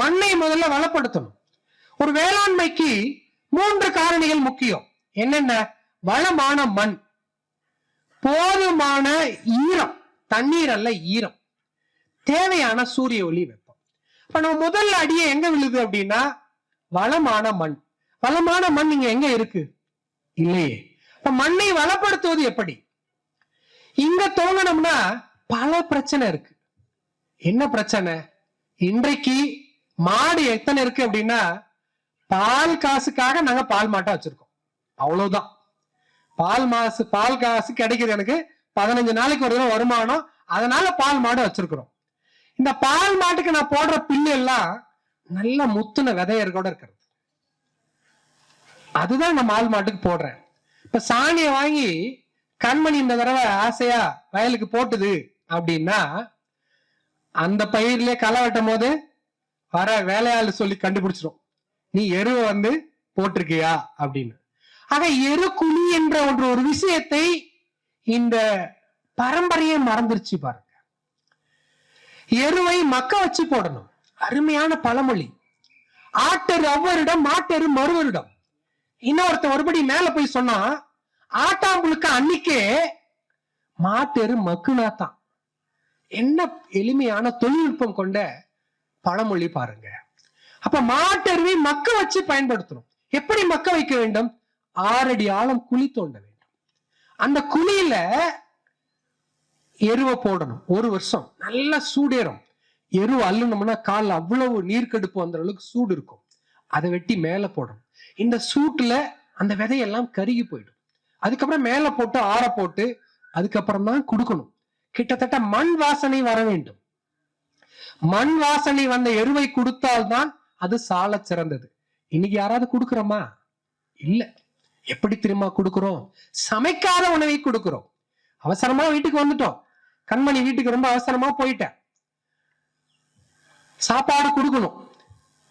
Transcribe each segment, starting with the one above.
மண்ணை முதல்ல வளப்படுத்தணும். ஒரு வேளாண்மைக்கு மூன்று காரணிகள் முக்கியம். என்னென்ன? வளமான மண். போதுமான ஈரம். தண்ணீர் அல்ல ஈரம். தேவையான சூரிய ஒளி வெப்பம். இப்ப நம்ம முதல் அடியே எங்க விழுது அப்படின்னா வளமான மண். வளமான மண் இங்க எங்க இருக்கு? இல்லையே. இப்ப மண்ணை வளப்படுத்துவது எப்படி? இங்க தோங்கணும்னா பல பிரச்சனை இருக்கு. என்ன பிரச்சனை? இன்றைக்கு மாடு எத்தனை இருக்கு அப்படின்னா பால் காசுக்காக நாங்க பால் மாட்டை வச்சிருக்கோம். அவ்வளவுதான். பால் மாசு பால் காசு கிடைக்குது எனக்கு. பதினஞ்சு நாளைக்கு ஒரு தடவை வருமானம். அதனால பால் மாடு வச்சிருக்கிறோம். இந்த பால் மாட்டுக்கு நான் போடுற பில்லு எல்லாம் நல்ல முத்துன விதையர் கூட இருக்கிறது. அதுதான் நான் பால் மாட்டுக்கு போடுறேன். இப்ப சாணியை வாங்கி கண்மணி இந்த தடவை ஆசையா வயலுக்கு போட்டுது அப்படின்னா அந்த பயிர்லயே களை வெட்டும் போது வர வேலையாள் சொல்லி கண்டுபிடிச்சிடும் நீ எருவை வந்து போட்டிருக்கியா? அப்படின்னு. ஆக எருக்குழி என்ற ஒன்று ஒரு விஷயத்தை இந்த பரம்பரையை மறந்துருச்சு பாருங்க. எருவை மக்க வச்சு போடணும். அருமையான பழமொழி. ஆட்டரு அவ்வரிடம் மாட்டரு மறுவரிடம். இன்னொருத்த ஒருபடி மேல போய் சொன்னா ஆட்டாம்புழுக்க அன்னைக்கே மாட்டெரு மக்குனாத்தான். என்ன எளிமையான தொழில்நுட்பம் கொண்ட பழமொழி பாருங்க. அப்ப மாட்டருவி மக்க வச்சு பயன்படுத்தணும். எப்படி மக்க வைக்க வேண்டும்? ஆறடி ஆழம் குழி தோண்ட வேண்டும். அந்த குழியில எருவை போடணும். ஒரு வருஷம். நல்லா சூடேறும். எருவு அள்ளுனோம்னா காலில் அவ்வளவு நீர்க்கெடுப்பு அந்த அளவுக்கு சூடு இருக்கும். அதை வெட்டி மேல போடணும். இந்த சூட்டுல அந்த விதையெல்லாம் கருகி போயிடும். அதுக்கப்புறம் மேல போட்டு ஆற போட்டு அதுக்கப்புறம் தான் கொடுக்கணும். கிட்டத்தட்ட மண் வாசனை வர வேண்டும். மண் வாசனை வந்த எருவை கொடுத்தால்தான் அது சால சிறந்தது. இன்னைக்கு யாராவது கொடுக்குறோமா? இல்ல. எப்படி திரும்ப கொடுக்குறோம்? சமைக்காத உணவை கொடுக்குறோம். அவசரமா வீட்டுக்கு வந்துட்டோம். கண்மணி வீட்டுக்கு ரொம்ப அவசரமா போயிட்டேன். சாப்பாடு கொடுக்கணும்.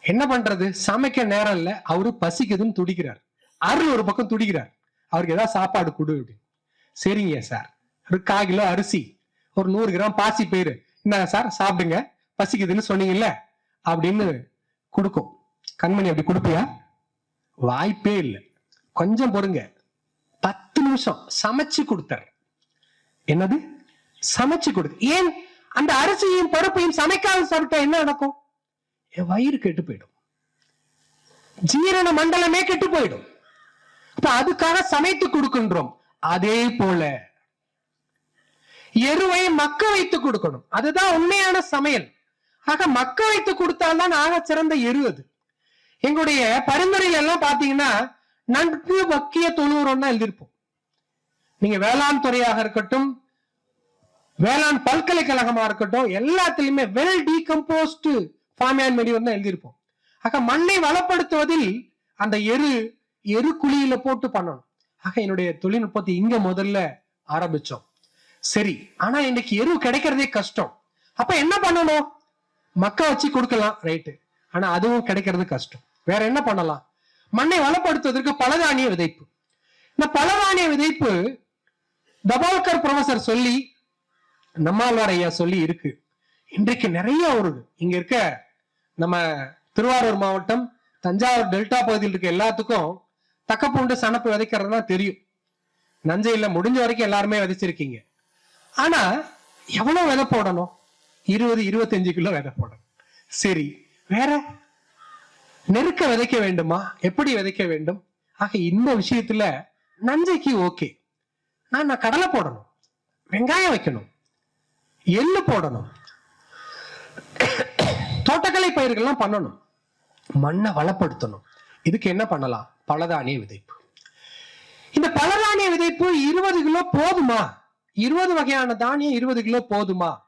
என்ன பண்றது? சமைக்க நேரம் இல்ல. அவரு பசிக்குதுன்னு துடிக்கிறார். அருள் ஒரு பக்கம் துடிக்கிறார். அவருக்கு ஏதாவது சாப்பாடு கொடு அப்படின்னு. சரிங்க சார். ஒரு கால் கிலோ அரிசி. ஒரு நூறு கிராம் பாசி பயிறு இந்தாங்க சார்? சாப்பிடுங்க. பசிக்குதுன்னு சொன்னீங்கல்ல அப்படின்னு கொடுக்கும். கண்மணி அப்படி கொடுப்பியா? வாய்ப்பே இல்லை. கொஞ்சம் பொறுங்க. பத்து நிமிஷம் சமைச்சு கொடுத்தாரு என்னது? சமைச்சு கொடு ஏன்? அந்த அரிசியும் பருப்பையும் சமைக்காத சாப்பிட்டா என்ன நடக்கும்? என் வயிறு கெட்டு போயிடும். ஜீரண மண்டலமே கெட்டு போயிடும். இப்ப அதுக்காக சமைத்து கொடுக்கின்றோம். அதே போல எருவை மக்க வைத்து கொடுக்கணும். அதுதான் உண்மையான சமையல். ஆக மக்க வைத்து கொடுத்தால்தான் ஆக சிறந்த எரு அது. எங்களுடைய பரிந்துரையில எல்லாம் பாத்தீங்கன்னா நன்கு மக்கிய தொழுவுறோம்னா தான் எழுதியிருப்போம். நீங்க வேளாண் துறையாக இருக்கட்டும் வேளாண் பல்கலைக்கழகமா இருக்கட்டும் எல்லாத்துலயுமே வெல் டீகம்போஸ்டு ஃபார்மியான் மெடிவன் தான் எழுதியிருப்போம். ஆக மண்ணை வளப்படுத்துவதில் அந்த எரு எரு குழியில போட்டு பண்ணணும். ஆக என்னுடைய தொழில்நுட்பத்தை இங்க முதல்ல ஆரம்பிச்சோம். சரி ஆனா இன்னைக்கு எரு கிடைக்கிறதே கஷ்டம். அப்ப என்ன பண்ணணும்? மக்க வச்சு கொடுக்கலாம் ரைட்டு ஆனா அதுவும் கிடைக்கிறது கஷ்டம். வேற என்ன பண்ணலாம்? மண்ணை வளப்படுத்துவதற்கு பலதானிய விதைப்பு. இந்த பலதானிய விதைப்பு தபால்கர் ப்ரொஃபசர் சொல்லி நம்மாழ்வார் ஐயா சொல்லி இருக்கு. இன்றைக்கு நிறைய ஒரு இங்க இருக்க நம்ம திருவாரூர் மாவட்டம் தஞ்சாவூர் டெல்டா பகுதியில் இருக்க எல்லாத்துக்கும் தக்கப்பூண்டு சனப்பு விதைக்கிறதுனா தெரியும். நஞ்சையில் முடிஞ்ச வரைக்கும் எல்லாருமே விதைச்சிருக்கீங்க. ஆனா எவ்வளவு விதை போடணும்? இருபது இருபத்தஞ்சு கிலோ விதை போடணும். சரி வேற? நெருக்க விதைக்க வேண்டுமா? எப்படி விதைக்க வேண்டும்? ஆக இந்த விஷயத்துல நஞ்சைக்கு ஓகே. நான் நான் கடலை போடணும். வெங்காயம் வைக்கணும். எள்ளு போடணும். தோட்டக்கலை பயிர்கள்லாம் பண்ணணும். மண்ணை வளப்படுத்தணும். இதுக்கு என்ன பண்ணலாம்? பலதானிய விதைப்பு. இந்த பலதானிய விதைப்பு இருபது கிலோ போதுமா? இருபது வகையான தானியம் இருபது கிலோ போதுமா?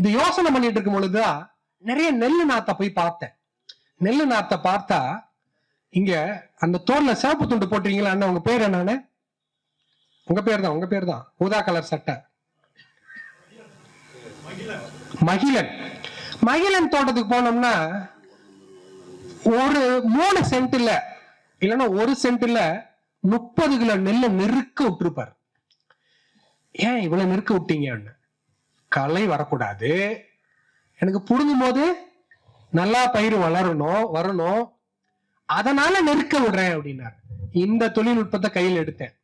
இது யோசனை பண்ணிட்டு இருக்கும் பொழுதுதான் நிறைய நெல்லு நாத்தை போய் பார்த்தேன். நெல்லு நாத்தை பார்த்தா இங்க அந்த தோல்ல சிவப்பு துண்டு போட்டுறீங்களா அண்ணா உங்க பேர் என்னன்னு உங்க பேர் தான் உங்க பேர் தான் ஊதா கலர் சட்டை. மகிழன். மகிழன் தோட்டத்துக்கு போனோம்னா ஒரு மூணு சென்ட்ல இல்லைன்னா ஒரு சென்ட்ல முப்பது கிலோ நெல்லை நெருக்க விட்டுருப்பார். ஏன் இவ்வளவு நெருக்க விட்டீங்க அண்ணன் கலை வரக்கூடாது. எனக்கு புடுங்கும் போது நல்லா பயிர் வளரணும் வரணும். அதனால நெருக்க விடுறேன் அப்படின்னாரு. இந்த தொழில்நுட்பத்தை கையில் எடுத்தேன்.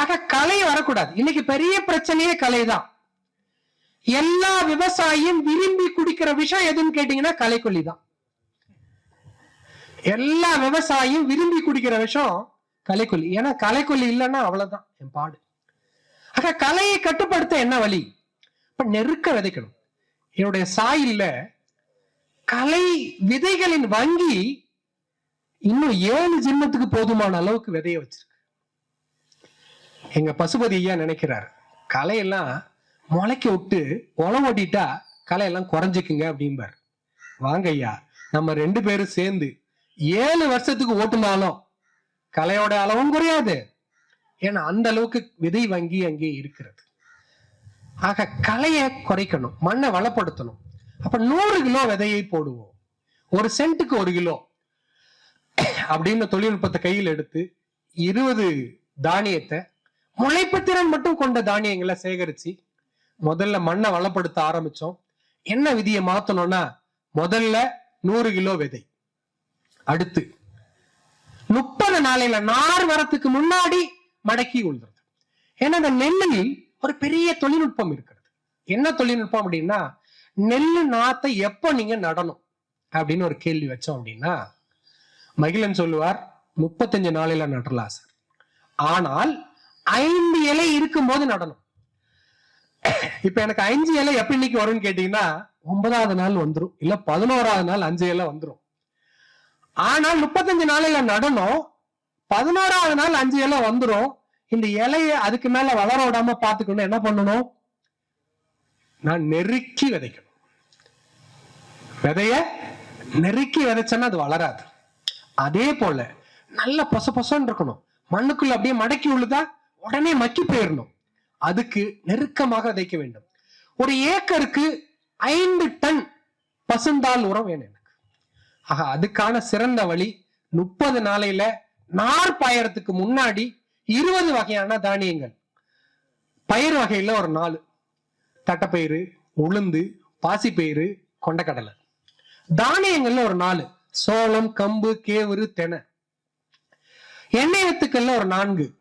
ஆக கலை வரக்கூடாது. இன்னைக்கு பெரிய பிரச்சனையே கலை தான் எல்லா விவசாயியும் விரும்பி குடிக்கிற விஷயம் எதுன்னு கேட்டீங்கன்னா கலைக்கொல்லி தான் எல்லா விவசாயியும் விரும்பி குடிக்கிற விஷயம் கலைக்கொல்லி ஏன்னா கலைக்கொல்லி இல்லைன்னா அவ்வளவுதான். என் பாடு. ஆக கலையை கட்டுப்படுத்த என்ன வழி? இப்ப நெருக்க விதைக்கணும். என்னுடைய சாயில்ல கலை விதைகளின் வங்கி இன்னும் ஏழு ஜென்மத்துக்கு போதுமான அளவுக்கு விதைய வச்சிருக்கு. எங்க பசுபதி ஐயா நினைக்கிறார் கலையெல்லாம் முளைக்க விட்டு உழவு ஓட்டிட்டா கலையெல்லாம் குறைஞ்சிக்குங்க அப்படிம்பார். வாங்க ஐயா நம்ம ரெண்டு பேரும் சேர்ந்து ஏழு வருஷத்துக்கு ஓட்டுனாலும் கலையோட அளவும் குறையாது. ஏன்னா அந்த அளவுக்கு விதை வங்கி அங்கே இருக்கிறது. ஆக கலையை குறைக்கணும் மண்ணை வளப்படுத்தணும். அப்ப நூறு கிலோ விதையை போடுவோம். ஒரு சென்ட்டுக்கு ஒரு கிலோ. அப்படின்னு தொழில்நுட்பத்தை கையில் எடுத்து இருபது தானியத்தை முளைப்பு திறன் மட்டும் கொண்ட தானியங்களை சேகரிச்சு முதல்ல மண்ணை வளப்படுத்த ஆரம்பிச்சோம். என்ன விதியை மாத்தணும்னா முதல்ல நூறு கிலோ விதை. அடுத்து முப்பது நாளையில நார் வரத்துக்கு முன்னாடி மடக்கி கொள்றது ஏன்னா இந்த நெல்லில் ஒரு பெரிய தொழில்நுட்பம் இருக்கிறது. என்ன தொழில்நுட்பம் அப்படின்னா நெல் நாத்தை எப்போ நீங்க நடணும் அப்படின்னு ஒரு கேள்வி வச்சோம் அப்படின்னா மகிழன் சொல்லுவார் முப்பத்தஞ்சு நாளையில நடலாம் சார். ஆனால் ஐந்து இலை இருக்கும்போது நடணும். இப்ப எனக்கு அஞ்சு இலை எப்ப இன்னைக்கு வரும்னு கேட்டீங்கன்னா ஒன்பதாவது நாள் வந்துடும் இல்ல பதினோராவது நாள் அஞ்சு இலை வந்துடும் ஆனால் முப்பத்தஞ்சு நாளையில நடணும் பதினோராவது நாள் அஞ்சு இலை வந்துடும் இந்த இலைய அதுக்கு மேல வளர விடாம பாத்துக்கணும் என்ன பண்ணணும்? நான் நெருக்கி விதைக்கணும். விதைய நெருக்கி விதைச்சேன்னா அது வளராது. அதே போல நல்ல பொச பொசன்னு இருக்கணும். மண்ணுக்குள்ள அப்படியே மடக்கி உள்ளதா உடனே மக்கி போயிடணும் அதுக்கு நெருக்கமாக விதைக்க வேண்டும். ஒரு ஏக்கருக்கு ஐந்து டன் பசுந்தால் உரம் வேணும் எனக்கு. ஆக அதுக்கான சிறந்த வழி முப்பது நாளையில நார் முன்னாடி இருபது வகையான தானியங்கள். பயிர் வகையில் ஒரு நாலு. தட்டைப்பயிறு உளுந்து பாசிப்பயிறு கொண்டக்கடலை. தானியங்கள்ல ஒரு நாலு. சோளம் கம்பு கேவுரு தெனை. எண்ணெய் வித்துக்கள்ல ஒரு நான்கு.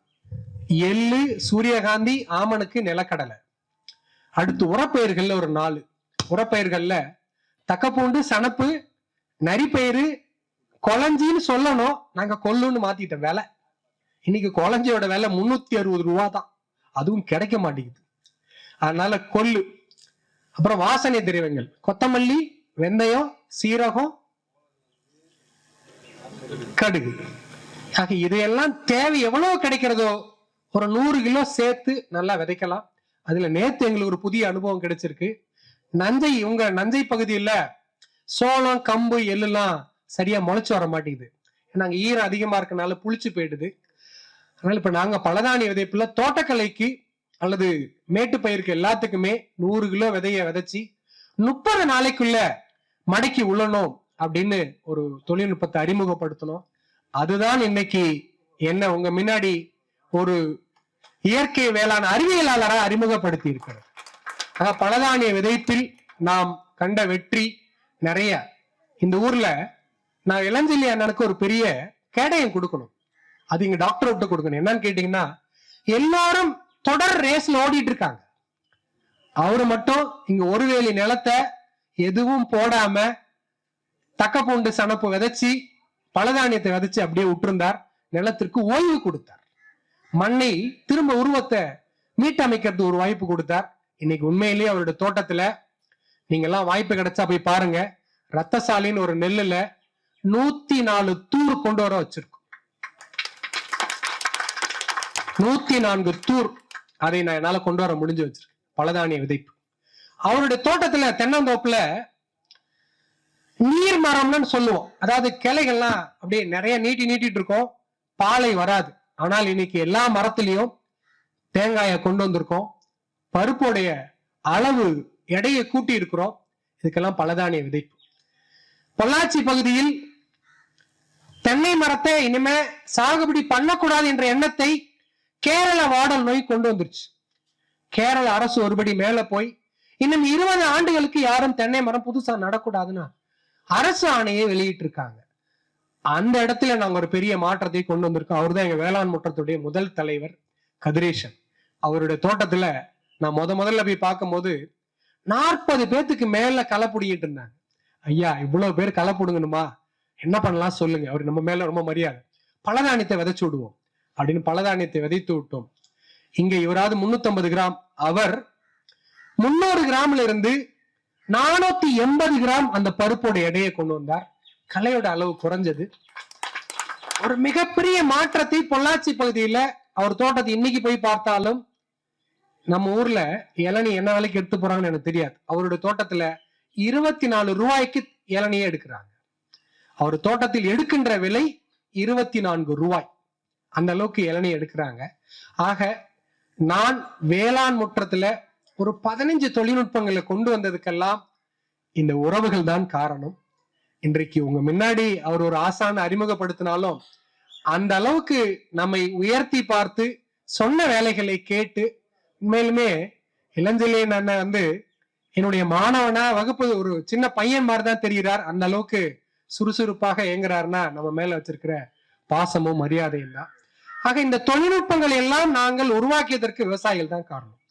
எள்ளு சூரியகாந்தி ஆமனுக்கு நிலக்கடலை. அடுத்து உரப்பயிர்கள்ல ஒரு நாலு. உரப்பயிர்கள்ல தக்கப்பூண்டு சனப்பு நரிப்பயிறு கொளஞ்சின்னு சொல்லணும். நாங்க கொல்லுன்னு மாத்திட்டோம். வேலை. இன்னைக்கு குழந்தையோட விலை முன்னூத்தி அறுபது ரூபா தான் அதுவும் கிடைக்க மாட்டேங்குது. அதனால கொள்ளு. அப்புறம் வாசனை திரவியங்கள். கொத்தமல்லி வெந்தயம் சீரகம் கடுகு. ஆக இதையெல்லாம் தேவை எவ்வளவு கிடைக்கிறதோ ஒரு நூறு கிலோ சேர்த்து நல்லா விதைக்கலாம். அதுல நேத்து எங்களுக்கு ஒரு புதிய அனுபவம் கிடைச்சிருக்கு. நஞ்சை உங்க நஞ்சை பகுதியில சோளம் கம்பு எள்ளுலாம் சரியா முளைச்சு வர மாட்டேங்குது. நாங்க ஈரம் அதிகமா இருக்கனால புளிச்சு போயிடுது. அதனால இப்ப நாங்க பலதானிய விதைப்புல தோட்டக்கலைக்கு அல்லது மேட்டு பயிருக்கு எல்லாத்துக்குமே நூறு கிலோ விதைய விதைச்சி முப்பது நாளைக்குள்ள மடக்கி உள்ளணும் அப்படின்னு ஒரு தொழில்நுட்பத்தை அறிமுகப்படுத்தணும். அதுதான் இன்னைக்கு என்ன உங்க முன்னாடி ஒரு இயற்கை வேளாண் அறிவியலாளராக அறிமுகப்படுத்தி இருக்கிறது ஆக பலதானிய விதைப்பில் நாம் கண்ட வெற்றி நிறைய. இந்த ஊர்ல நான் இளஞ்செல்லி அண்ணனுக்கு ஒரு பெரிய கேடயம் கொடுக்கணும். அது இங்க டாக்டர் விட்டு கொடுக்கணும். என்னன்னு கேட்டீங்கன்னா எல்லாரும் தொடர் ரேஸ்ல ஓடிட்டு இருக்காங்க. அவரு மட்டும் இங்க ஒரு வேலி நிலத்தை எதுவும் போடாம தக்க பூண்டு சனப்பு விதைச்சு பலதானியத்தை விதைச்சு அப்படியே விட்டிருந்தார். நிலத்திற்கு ஓய்வு கொடுத்தார். மண்ணை திரும்ப உருவத்தை மீட்டமைக்கிறது ஒரு வாய்ப்பு கொடுத்தார். இன்னைக்கு உண்மையிலேயே அவருடைய தோட்டத்துல நீங்க எல்லாம் வாய்ப்பு கிடைச்சா போய் பாருங்க. ரத்தசாலின்னு ஒரு நெல்லுல நூத்தி நாலு தூர் கொண்டு வர வச்சிருக்கோம். நூத்தி நான்கு தூர் அதை நான் என்னால கொண்டு வர முடிஞ்சு வச்சிருக்கேன் பலதானிய விதைப்பு. அவருடைய தோட்டத்துல தென்னந்தோப்புல நீர் மரம்னு சொல்லுவோம். அதாவது கிளைகள்லாம் அப்படியே நிறைய நீட்டி நீட்டிட்டு இருக்கோம். பாலை வராது. ஆனால் இன்னைக்கு எல்லா மரத்திலையும் தேங்காயை கொண்டு வந்திருக்கோம். பருப்புடைய அளவு எடையை கூட்டி இருக்கிறோம். இதுக்கெல்லாம் பலதானிய விதைப்பு. பொள்ளாச்சி பகுதியில் தென்னை மரத்தை இனிமே சாகுபடி பண்ணக்கூடாது என்ற எண்ணத்தை கேரள வாடல் நோய் கொண்டு வந்துருச்சு. கேரள அரசு ஒருபடி மேல போய் இன்னும் இருபது ஆண்டுகளுக்கு யாரும் தென்னை மரம் புதுசா நடக்கூடாதுன்னா அரசு ஆணையை வெளியிட்டு இருக்காங்க அந்த இடத்துல நாங்க ஒரு பெரிய மாற்றத்தை கொண்டு வந்திருக்கோம். அவர்தான் எங்க வேளாண் முற்றத்துடைய முதல் தலைவர் கதிரேஷன் அவருடைய தோட்டத்துல நான் முத முதல்ல போய் பார்க்கும்போது நாற்பது பேத்துக்கு மேல களை பிடிக்கிட்டு இருந்தாங்க. ஐயா இவ்வளவு பேர் களை பிடுங்கணுமா? என்ன பண்ணலாம் சொல்லுங்க. அவர் நம்ம மேல ரொம்ப மரியாதை. பலதானியத்தை விதைச்சு விடுவோம். அப்படின்னு பலதானியத்தை விதைத்து விட்டோம். இங்க இவராவது 350 கிராம். அவர் முன்னூறு கிராம்ல இருந்து நானூத்தி எண்பது கிராம் அந்த பருப்போட எடையை கொண்டு வந்தார். கலையோட அளவு குறைஞ்சது. ஒரு மிகப்பெரிய மாற்றத்தை பொள்ளாச்சி பகுதியில அவர் தோட்டத்தை இன்னைக்கு போய் பார்த்தாலும் நம்ம ஊர்ல இளநீ என்ன விலைக்கு எடுத்து போறாங்கன்னு எனக்கு தெரியாது. அவருடைய தோட்டத்துல இருபத்தி நாலு ரூபாய்க்கு இளநியே எடுக்கிறாங்க. அவர் தோட்டத்தில் எடுக்கின்ற விலை இருபத்தி நான்கு ரூபாய். அந்த அளவுக்கு இளநீ எடுக்கிறாங்க. ஆக நான் வேளாண் முற்றத்துல ஒரு பதினஞ்சு தொழில்நுட்பங்களை கொண்டு வந்ததுக்கெல்லாம் இந்த உறவுகள் தான் காரணம். இன்றைக்கு உங்க முன்னாடி அவர் ஒரு ஆசான அறிமுகப்படுத்தினாலும் அந்த அளவுக்கு நம்மை உயர்த்தி பார்த்து சொன்ன வேலைகளை கேட்டு உண்மையிலுமே இளஞ்செழியன் அண்ணன் வந்து என்னுடைய மாணவனா வகுப்பு ஒரு சின்ன பையன் மாதிரி தான் தெரிகிறார். அந்த அளவுக்கு சுறுசுறுப்பாக இயங்குறாருன்னா நம்ம மேல வச்சிருக்கிற பாசமும் மரியாதையும் தான். ஆக இந்த தொழில்நுட்பங்கள் எல்லாம் நாங்கள் உருவாக்கியதற்கு விவசாயிகள் தான் காரணம்.